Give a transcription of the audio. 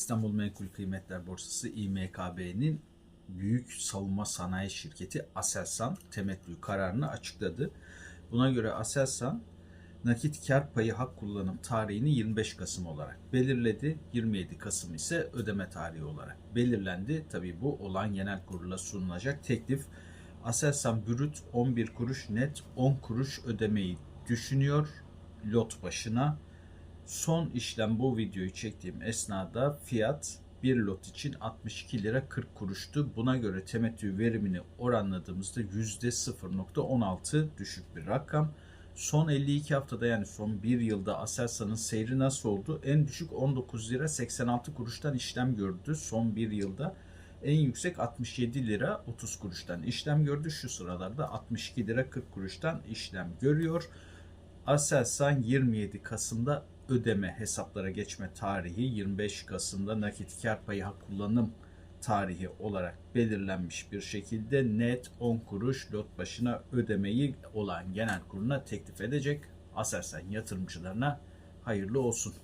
İstanbul Menkul Kıymetler Borsası İMKB'nin büyük savunma sanayi şirketi Aselsan temettü kararını açıkladı. Buna göre Aselsan nakit kar payı hak kullanım tarihini 25 Kasım olarak belirledi. 27 Kasım ise ödeme tarihi olarak belirlendi. Tabii bu olan genel kurula sunulacak teklif. Aselsan brüt 11 kuruş net 10 kuruş ödemeyi düşünüyor lot başına. Son işlem bu videoyu çektiğim esnada fiyat bir lot için 62 lira 40 kuruştu. Buna göre temettü verimini oranladığımızda %0.16 düşük bir rakam. Son 52 haftada yani son 1 yılda Aselsan'ın seyri nasıl oldu? En düşük 19 lira 86 kuruştan işlem gördü son 1 yılda. En yüksek 67 lira 30 kuruştan işlem gördü. Şu sıralarda 62 lira 40 kuruştan işlem görüyor. Aselsan 27 Kasım'da ödeme hesaplara geçme tarihi 25 Kasım'da nakit kar payı hak kullanım tarihi olarak belirlenmiş bir şekilde net 10 kuruş lot başına ödemeyi olan genel kuruluna teklif edecek. Aselsan yatırımcılarına hayırlı olsun.